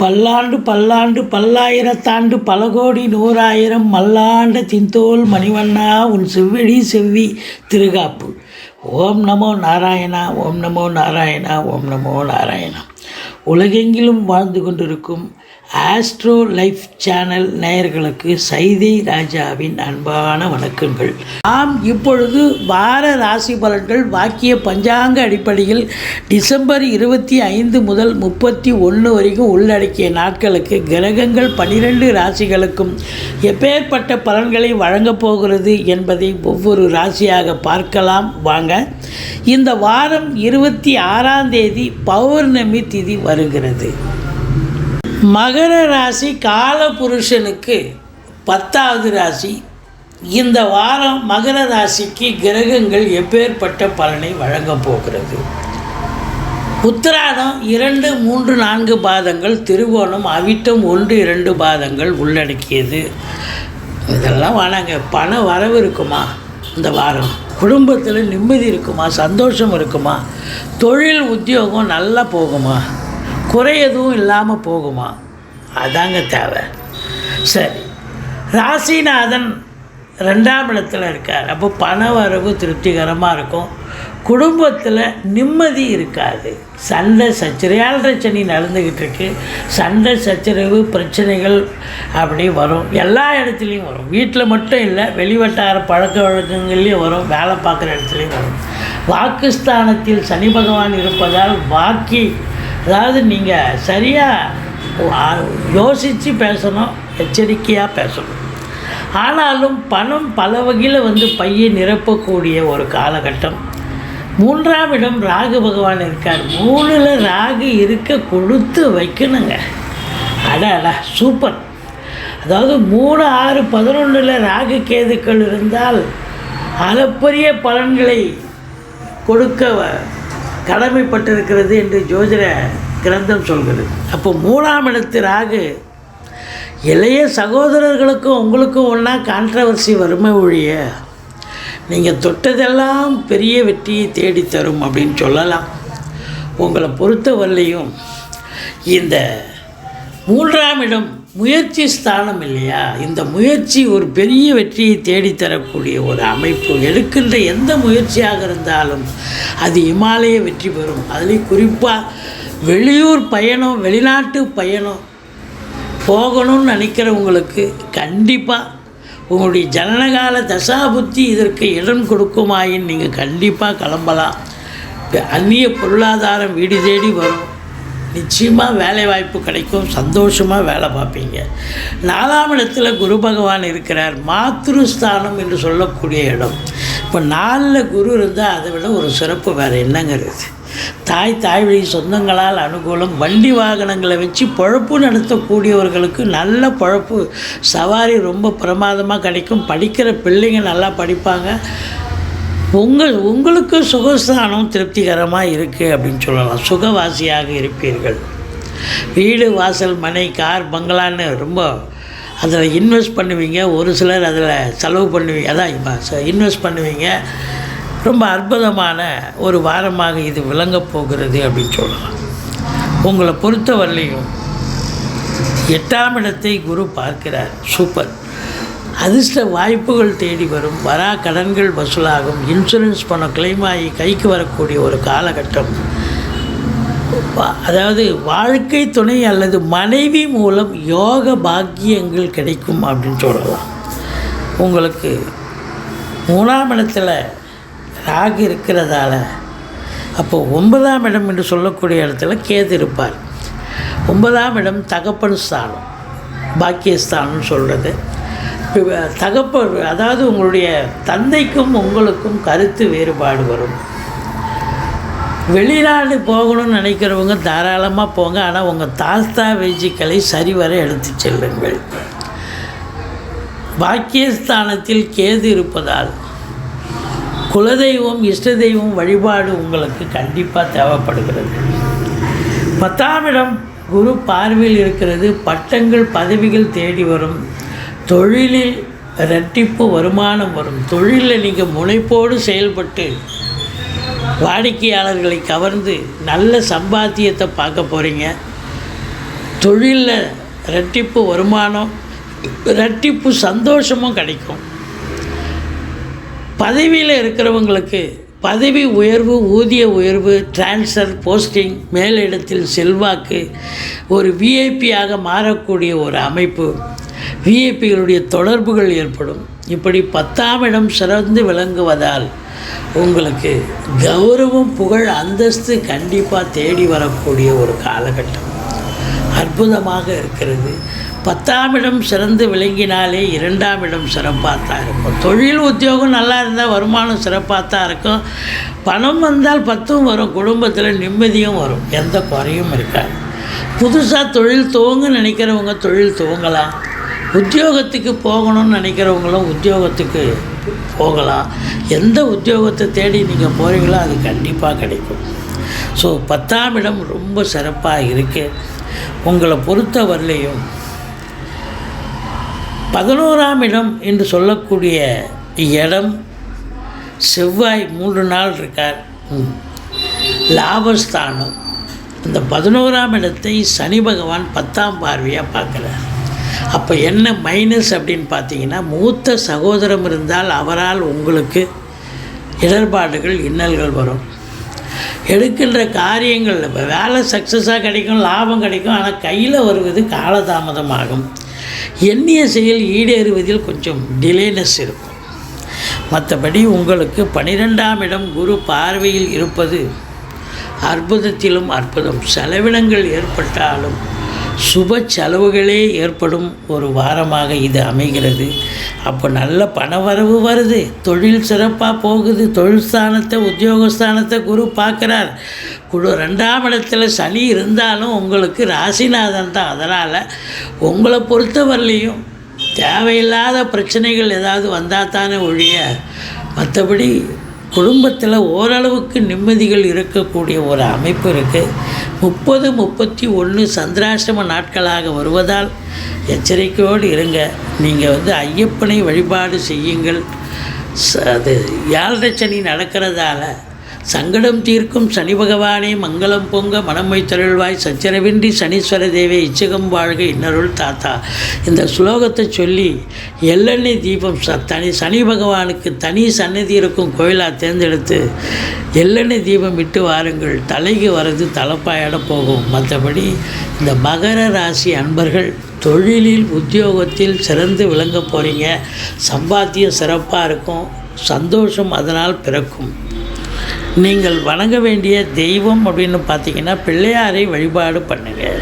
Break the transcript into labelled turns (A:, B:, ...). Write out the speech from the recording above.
A: பல்லாண்டு பல்லாண்டு பல்லாயிரத்தாண்டு பல கோடி நூறாயிரம் மல்லாண்ட தின்தோல் மணிவண்ணா உன் செவ்விழி செவ்வி திருகாப்பு. ஓம் நமோ நாராயணா ஓம் நமோ நாராயணா ஓம் நமோ நாராயணா. உலகெங்கிலும் வாழ்ந்து கொண்டிருக்கும் ஆஸ்ட்ரோ லைஃப் சேனல் நேயர்களுக்கு சைதை ராஜாவின் அன்பான வணக்கங்கள். நாம் இப்பொழுது வார ராசி பலன்கள் வாக்கிய பஞ்சாங்க அடிப்படையில் டிசம்பர் இருபத்தி ஐந்து முதல் முப்பத்தி ஒன்று வரைக்கும் உள்ளடக்கிய நாட்களுக்கு கிரகங்கள் பனிரெண்டு ராசிகளுக்கும் எப்பேற்பட்ட பலன்களை வழங்கப் போகிறது என்பதை ஒவ்வொரு ராசியாக பார்க்கலாம். வாங்க. இந்த வாரம் இருபத்தி ஆறாம் தேதி பௌர்ணமி திதி வருகிறது. மகர ராசி காலபுருஷனுக்கு பத்தாவது ராசி. இந்த வாரம் மகர ராசிக்கு கிரகங்கள் எப்பேற்பட்ட பலனை வழங்கப் போகிறது. உத்திராடம் இரண்டு மூன்று நான்கு பாதங்கள் திருவோணம் அவிட்டம் ஒன்று இரண்டு பாதங்கள் உள்ளடக்கியது. இதெல்லாம் வேணாங்க பண வரவு இருக்குமா? இந்த வாரம். குடும்பத்தில் நிம்மதி இருக்குமா? சந்தோஷம் இருக்குமா? தொழில் உத்தியோகம் நல்லா போகுமா? குறை எதுவும் இல்லாமல் போகுமா? அதாங்க தேவை. சரி. ராசிநாதன் ரெண்டாம் இடத்துல இருக்கார். அப்போ பண வரவு திருப்திகரமாக இருக்கும். குடும்பத்தில் நிம்மதி இருக்காது. சண்டை சச்சரவு ஏழரை சனி நடந்துக்கிட்டு இருக்கு. சண்டை சச்சரவு பிரச்சனைகள் அப்படி வரும். எல்லா இடத்துலையும் வரும். வீட்டில் மட்டும் இல்லை வெளிவட்டார பழக்க வழக்கங்கள்லேயும் வரும். வேலை பார்க்குற இடத்துலையும் வரும். வாக்குஸ்தானத்தில் சனி பகவான் இருப்பதால் வாக்கி அதாவது நீங்கள் சரியாக யோசித்து பேசணும் எச்சரிக்கையாக பேசணும். ஆனாலும் பணம் பல வகையில் வந்து பையை நிரப்பக்கூடிய ஒரு காலகட்டம். மூன்றாம் இடம் ராகு பகவான் இருக்கார். மூணில் ராகு இருக்க கொடுத்து வைக்கணுங்க. அட அட சூப்பர். அதாவது மூணு ஆறு பதினொன்றில் ராகு கேதுக்கள் இருந்தால் அளப்பரிய பலன்களை கொடுக்க கடமைப்பட்டிருக்கிறது என்று ஜோதிட கிரந்தம் சொல்கிறது. அப்போ மூணாம் இடத்து ராகு இளைய சகோதரர்களுக்கும் உங்களுக்கும் ஒன்றா கான்ட்ரவர்சி வறுமை ஒழிய நீங்கள் தொட்டதெல்லாம் பெரிய வெற்றியை தேடித் தரும் அப்படின்னு சொல்லலாம். உங்களை பொறுத்தவரையிலையும் இந்த மூன்றாம் இடம் முயற்சி ஸ்தானம் இல்லையா? இந்த முயற்சி ஒரு பெரிய வெற்றியை தேடித்தரக்கூடிய ஒரு அமைப்பு. எடுக்கின்ற எந்த முயற்சியாக இருந்தாலும் அது இமாலய வெற்றி பெறும். அதுலேயும் குறிப்பாக வெளியூர் பயணம் வெளிநாட்டு பயணம் போகணும்னு நினைக்கிறவங்களுக்கு கண்டிப்பாக உங்களுடைய ஜனனகால தசாபுத்தி இதற்கு இடம் கொடுக்குமாயின் நீங்கள் கண்டிப்பாக கிளம்பலாம். அந்நிய பொருளாதாரம் வீடு தேடி வரும். நிச்சயமாக வேலை வாய்ப்பு கிடைக்கும் சந்தோஷமாக வேலை பார்ப்பீங்க. நாலாம் இடத்துல குரு பகவான் இருக்கிறார். மாத்ருஸ்தானம் என்று சொல்லக்கூடிய இடம். இப்போ நாலில் குரு இருந்தால் அதை விட ஒரு சிறப்பு வேறு என்னங்கிறது தாய் தாய் வழி சொந்தங்களால் அனுகூலம் வண்டி வாகனங்களை வச்சு பொழப்பு நடத்தக்கூடியவர்களுக்கு நல்ல பொழப்பு. சவாரி ரொம்ப பிரமாதமாக கிடைக்கும். படிக்கிற பிள்ளைங்க நல்லா படிப்பாங்க. உங்கள் உங்களுக்கு சுகஸ்தானம் திருப்திகரமாக இருக்குது அப்படின்னு சொல்லலாம். சுகவாசியாக இருப்பீர்கள். வீடு வாசல் மனை கார் பங்களான்னு ரொம்ப அதில் இன்வெஸ்ட் பண்ணுவீங்க. ஒரு சிலர் அதில் செலவு பண்ணுவீங்க. அதான் இன்வெஸ்ட் பண்ணுவீங்க. ரொம்ப அற்புதமான ஒரு வாரமாக இது விளங்கப் போகிறது அப்படின்னு சொல்லலாம். உங்களை பொறுத்தவரையிலையும் எட்டாம் இடத்தை குரு பார்க்கிறார். சூப்பர். அதிர்ஷ்ட வாய்ப்புகள் தேடி வரும். வரா கடன்கள் வசூலாகும். இன்சூரன்ஸ் பணம் claim ஆகி கைக்கு வரக்கூடிய ஒரு காலகட்டம். அதாவது வாழ்க்கை துணை அல்லது மனைவி மூலம் யோக பாக்கியங்கள் கிடைக்கும் அப்படின்னு சொல்லலாம். உங்களுக்கு மூணாம் இடத்துல ராகு இருக்கிறதால அப்போ ஒன்பதாம் இடம் என்று சொல்லக்கூடிய இடத்துல கேது இருப்பார். ஒன்பதாம் இடம் தகப்பன் ஸ்தானம் பாக்கியஸ்தானம்னு சொல்கிறது தகப்பர் அதாவது உங்களுடைய தந்தைக்கும் உங்களுக்கும் கருத்து வேறுபாடு வரும். வெளிநாடு போகணும்னு நினைக்கிறவங்க தாராளமாக போங்க. ஆனால் உங்கள் தாஸ்தா வேஜிக்களை சரிவர எடுத்து செல்லுங்கள். பாக்கியஸ்தானத்தில் கேது இருப்பதால் குலதெய்வம் இஷ்ட தெய்வம் வழிபாடு உங்களுக்கு கண்டிப்பாக தேவைப்படுகிறது. பத்தாம் இடம் குரு பார்வையில் இருக்கிறது. பட்டங்கள் பதவிகள் தேடி வரும். தொழிலில் ரெட்டிப்பு வருமானம் வரும். தொழிலில் நீங்கள் முனைப்போடு செயல்பட்டு வாடிக்கையாளர்களை கவர்ந்து நல்ல சம்பாத்தியத்தை பார்க்க போகிறீங்க தொழிலில் ரெட்டிப்பு வருமானம் ரெட்டிப்பு சந்தோஷமும் கிடைக்கும். பதவியில் இருக்கிறவங்களுக்கு பதவி உயர்வு ஊதிய உயர்வு டிரான்ஸ்ஃபர் போஸ்டிங் மேலிடத்தில் செல்வாக்கு ஒரு விஐபியாக மாறக்கூடிய ஒரு அமைப்பு. விஐபிகளுடைய தொடர்புகள் ஏற்படும். இப்படி பத்தாம் இடம் சிறந்து விளங்குவதால் உங்களுக்கு கௌரவம் புகழ் அந்தஸ்து கண்டிப்பாக தேடி வரக்கூடிய ஒரு காலகட்டம். அற்புதமாக இருக்கிறது. பத்தாம் இடம் சிறந்து விளங்கினாலே இரண்டாம் இடம் சிறப்பாக தான் இருக்கும். தொழில் உத்தியோகம் நல்லா இருந்தால் வருமானம் சிறப்பாக தான் இருக்கும். பணம் வந்தால் பத்தும் வரும். குடும்பத்தில் நிம்மதியும் வரும். எந்த குறையும் இருக்காது. புதுசாக தொழில் துவங்க நினைக்கிறவங்க தொழில் துவங்கலாம். உத்தியோகத்துக்கு போகணும்னு நினைக்கிறவங்களும் உத்தியோகத்துக்கு போகலாம். எந்த உத்தியோகத்தை தேடி நீங்கள் போகிறீங்களோ அது கண்டிப்பாக கிடைக்கும். ஸோ பத்தாம் இடம் ரொம்ப சிறப்பாக இருக்குது உங்களை பொறுத்தவரையிலையும் பதினோராம் இடம் என்று சொல்லக்கூடிய இடம் செவ்வாய் மூன்று நாள் இருக்கார். லாபஸ்தானம். இந்த பதினோராம் இடத்தை சனி பகவான் பத்தாம் பார்வையாக பார்க்குறார். அப்போ என்ன மைனஸ் அப்படின்னு பார்த்தீங்கன்னா மூத்த சகோதரம் இருந்தால் அவரால் உங்களுக்கு இடர்பாடுகள் இன்னல்கள் வரும். எடுக்கின்ற காரியங்கள் இப்போ வேலை சக்ஸஸாக கிடைக்கும் லாபம் கிடைக்கும் ஆனால் கையில் வருவது காலதாமதமாகும். எண்ணிய செயல் ஈடேறுவதில் கொஞ்சம் டிலேனஸ் இருக்கும். மற்றபடி உங்களுக்கு பனிரெண்டாம் இடம் குரு பார்வையில் இருப்பது அற்புதத்திலும் அற்புதம். செலவினங்கள் ஏற்பட்டாலும் சுப செலவுகளே ஏற்படும் ஒரு வாரமாக இது அமைகிறது. அப்போ நல்ல பணவரவு வருது. தொழில் சிறப்பாக போகுது. தொழில் ஸ்தானத்தை உத்தியோகஸ்தானத்தை குரு பார்க்குறார். குழு ரெண்டாம் இடத்துல சனி இருந்தாலும் உங்களுக்கு ராசிநாதன் தான். அதனால் உங்களை பொறுத்தவரையிலையும் தேவையில்லாத பிரச்சனைகள் ஏதாவது வந்தால் தானே ஒழிய மற்றபடி குடும்பத்தில் ஓரளவுக்கு நிம்மதிகள் இருக்கக்கூடிய ஒரு அமைப்பு இருக்குது முப்பது முப்பத்தி ஒன்று சந்திராசிரம நாட்களாக வருவதால் எச்சரிக்கையோடு இருங்க. நீங்கள் வந்து ஐயப்பனை வழிபாடு செய்யுங்கள். ச- அது ஏழரை நடக்கிறதால சங்கடம் தீர்க்கும் சனி பகவானே மங்களம் பொங்க மனமை தருள்வாய். சச்சரவின்றி சனீஸ்வர தேவே இச்சகம் வாழ்க இன்னருள் தாத்தா. இந்த ஸ்லோகத்தை சொல்லி எள்ளெண்ணெய் தீபம் ச தனி சனி பகவானுக்கு தனி சன்னதி இருக்கும் கோயிலாக தேர்ந்தெடுத்து எள்ளெண்ணெய் தீபம் விட்டு வாருங்கள். தலைக்கு வரது தலைப்பாயிட போகும். மற்றபடி இந்த மகர ராசி அன்பர்கள் தொழிலில் உத்தியோகத்தில் சிறந்து விளங்க போகிறீங்க சம்பாத்தியம் சிறப்பாக இருக்கும். சந்தோஷம் அதனால் பிறக்கும். நீங்கள் வணங்க வேண்டிய தெய்வம் அப்படின்னு பார்த்தீங்கன்னா பிள்ளையாரை வழிபாடு பண்ணுங்கள்